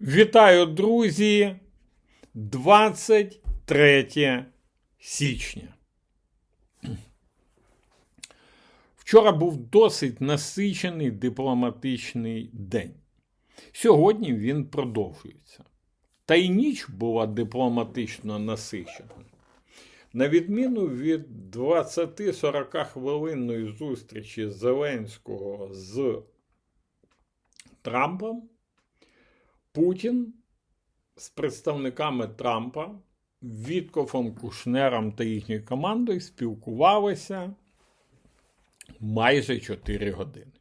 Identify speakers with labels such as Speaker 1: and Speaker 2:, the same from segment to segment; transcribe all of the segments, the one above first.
Speaker 1: Вітаю, друзі! 23 січня. Вчора був досить насичений дипломатичний день. Сьогодні він продовжується. Та й ніч була дипломатично насичена. На відміну від 20-40 хвилинної зустрічі Зеленського з Трампом, Путін з представниками Трампа, Віткофом Кушнером та їхньою командою спілкувалися майже 4 години.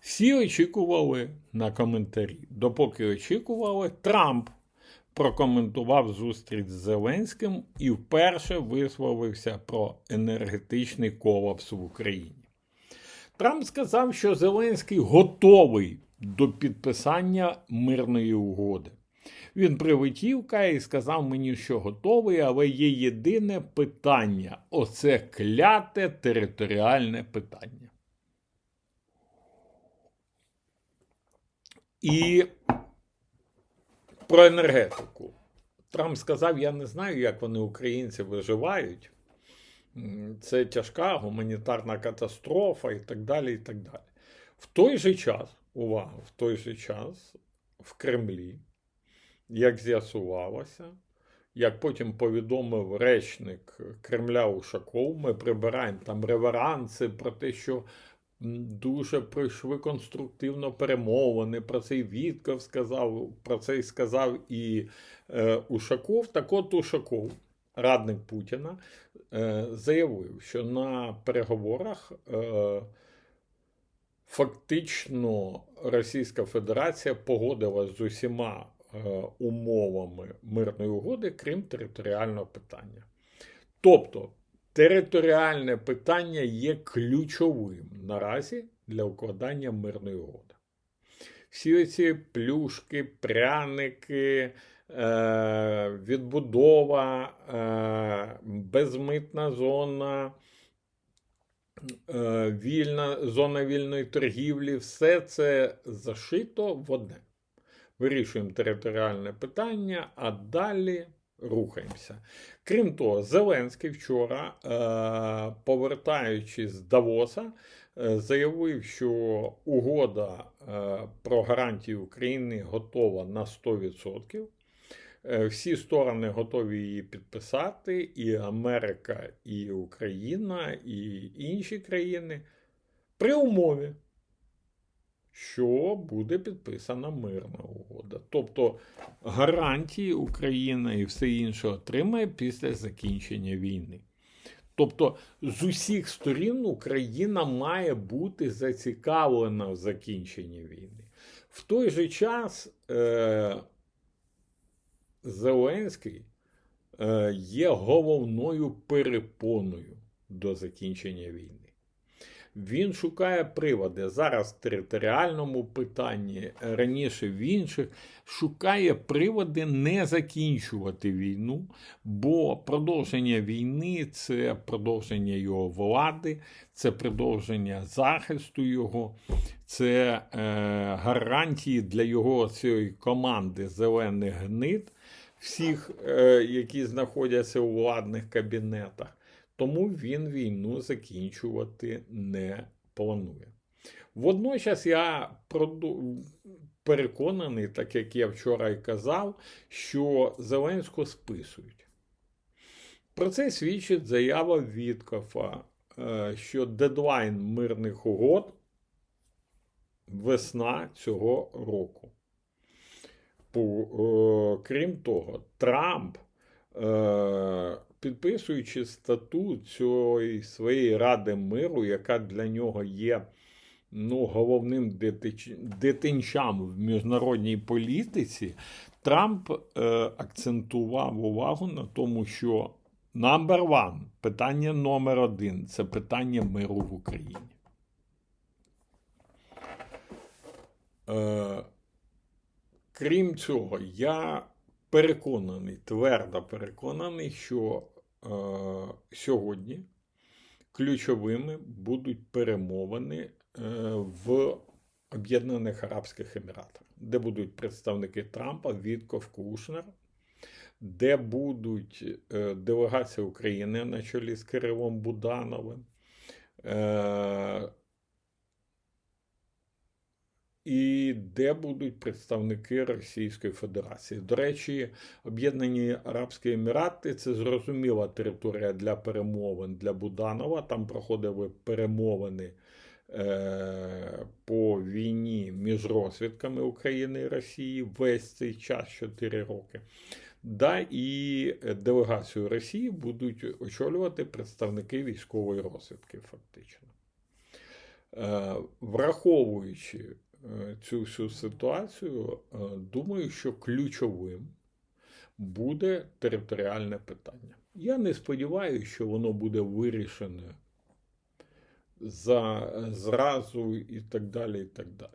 Speaker 1: Всі очікували на коментарі. Допоки очікували, Трамп прокоментував зустріч з Зеленським і вперше висловився про енергетичний колапс в Україні. Трамп сказав, що Зеленський готовий до підписання мирної угоди. Він прилетів і сказав мені, що готовий, але є єдине питання: оце кляте територіальне питання. І про енергетику. Трамп сказав: я не знаю, як вони, українці, виживають. Це тяжка гуманітарна катастрофа і так далі. і так далі. В той же час, увага, в той же час в Кремлі, як з'ясувалося, як потім повідомив речник Кремля Ушаков, ми прибираємо там реверанси про те, що дуже пройшли конструктивно перемовини. Про це і сказав, про це сказав і е, Ушаков. Так от Ушаков, радник Путіна, е, заявив, що на переговорах. Е, Фактично Російська Федерація погодилась з усіма е, умовами мирної угоди, крім територіального питання. Тобто територіальне питання є ключовим наразі для укладання мирної угоди. Всі ці плюшки, пряники, відбудова, е, безмитна зона. Е, Вільна зона вільної торгівлі, все це зашито в одне. Вирішуємо територіальне питання, а далі рухаємося. Крім того, Зеленський вчора, е, повертаючись з Давоса, е, заявив, що угода про гарантії України готова на 100%. Всі сторони готові її підписати, і Америка, і Україна, і інші країни при умові, що буде підписана мирна угода. Тобто гарантії Україна і все інше отримає після закінчення війни. Тобто з усіх сторін Україна має бути зацікавлена в закінченні війни. В той же час. Е- Зеленський е, є головною перепоною до закінчення війни. Він шукає приводи зараз в територіальному питанні, раніше в інших, шукає приводи не закінчувати війну, бо продовження війни це продовження його влади, це продовження захисту його, це е, гарантії для його цієї команди зелених гнид всіх, е, які знаходяться у владних кабінетах. Тому він війну закінчувати не планує. Водночас я переконаний, так як я вчора і казав, що Зеленського списують. Про це свідчить заява Віткофа, е, що дедлайн мирних угод весна цього року. Крім того, Трамп, е, підписуючи статут цієї своєї Ради миру, яка для нього є ну, головним дитинчам в міжнародній політиці, Трамп е, акцентував увагу на тому, що number one, питання номер один це питання миру в Україні. Е, Крім цього, я переконаний, твердо переконаний, що е, сьогодні ключовими будуть перемовини е, в Об'єднаних Арабських Еміратах, де будуть представники Трампа, Вітков, Кушнер, де будуть е, делегація України на чолі з Кирилом Будановим. І де будуть представники Російської Федерації. До речі, Об'єднані Арабські Емірати це зрозуміла територія для перемовин для Буданова. Там проходили перемовини е, по війні між розвідками України і Росії весь цей час 4 роки. Да, і делегацію Росії будуть очолювати представники військової розвідки, фактично. Е, враховуючи цю всю ситуацію, е, думаю, що ключовим буде територіальне питання. Я не сподіваюся, що воно буде вирішене за, зразу і так далі. і так далі.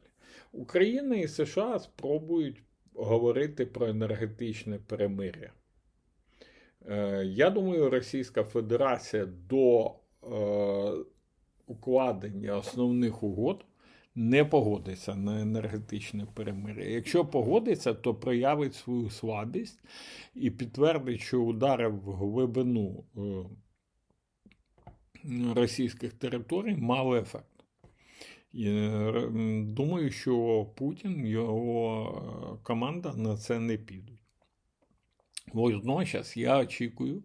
Speaker 1: Україна і США спробують говорити про енергетичне перемир'я. Е, Я думаю, Російська Федерація до е, укладення основних угод не погодиться на енергетичне перемир'я. Якщо погодиться, то проявить свою слабість і підтвердить, що удари в глибину е, російських територій мали ефект. Е, Думаю, що Путін, його е, команда на це не підуть. Водночас я очікую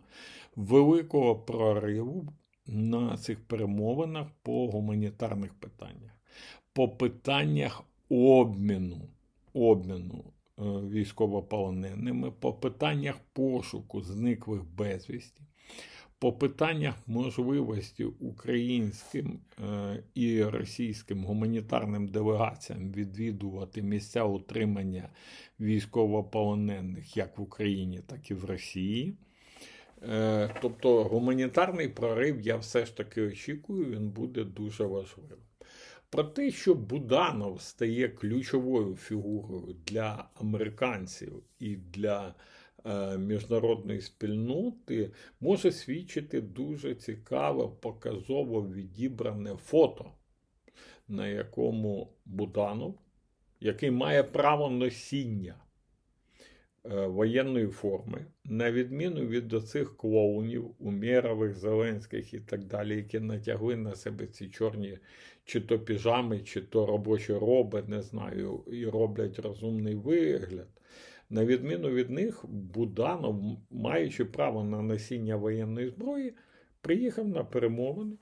Speaker 1: великого прориву на цих перемовинах по гуманітарних питаннях, по питаннях обміну, обміну е, військовополоненими, по питаннях пошуку зниклих безвісті, по питаннях можливості українським е, і російським гуманітарним делегаціям відвідувати місця утримання військовополонених як в Україні, так і в Росії. Е, тобто гуманітарний прорив я все ж таки очікую, він буде дуже важливим. Про те, що Буданов стає ключовою фігурою для американців і для Е, міжнародної спільноти може свідчити дуже цікаве, показово відібране фото, на якому Буданов, який має право носіння воєнної форми, на відміну від оцих клоунів, Умєрових, Зеленських і так далі, які натягли на себе ці чорні чи то піжами, чи то робочі роби, не знаю, і роблять розумний вигляд. На відміну від них, Буданов, маючи право на носіння воєнної зброї, приїхав на перемовини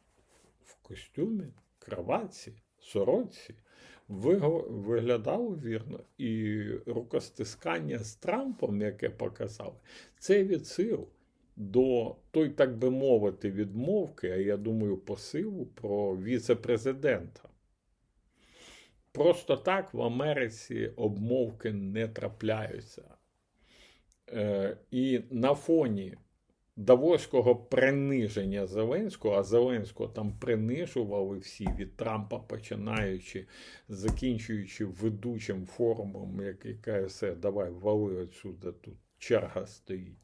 Speaker 1: в костюмі, кроватці, сорочці, виглядав вірно, і рукостискання з Трампом, яке показали, це відсил до той, так би мовити, відмовки, а я думаю, посилу про віце-президента. Просто так в Америці обмовки не трапляються. Е, І на фоні Давоського приниження Зеленського, а Зеленського там принижували всі від Трампа, починаючи, закінчуючи ведучим форумом, який каже, давай вали отсюди, тут черга стоїть,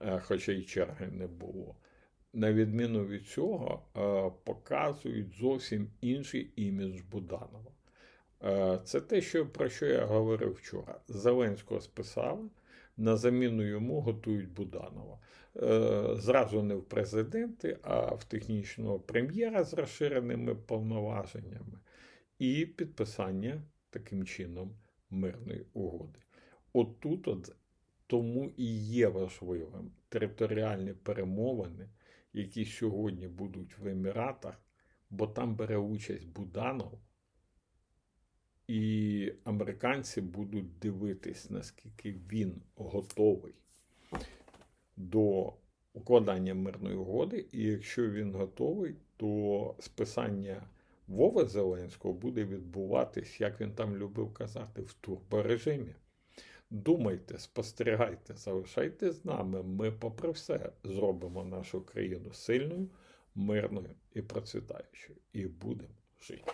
Speaker 1: е, хоча й черги не було. На відміну від цього, е, показують зовсім інший імідж Буданова. Е, це те, що, про що я говорив вчора. Зеленського списали, на заміну йому готують Буданова. Е, зразу не в президенти, а в технічного прем'єра з розширеними повноваженнями, і підписання таким чином мирної угоди. Отут от тому і є важливим територіальні перемовини, які сьогодні будуть в Еміратах, бо там бере участь Буданов. І американці будуть дивитись, наскільки він готовий до укладання мирної угоди. І якщо він готовий, то списання Вови Зеленського буде відбуватись, як він там любив казати, в турборежимі. Думайте, спостерігайте, залишайтесь з нами. Ми, попри все, зробимо нашу країну сильною, мирною і процвітаючою. І будемо жити.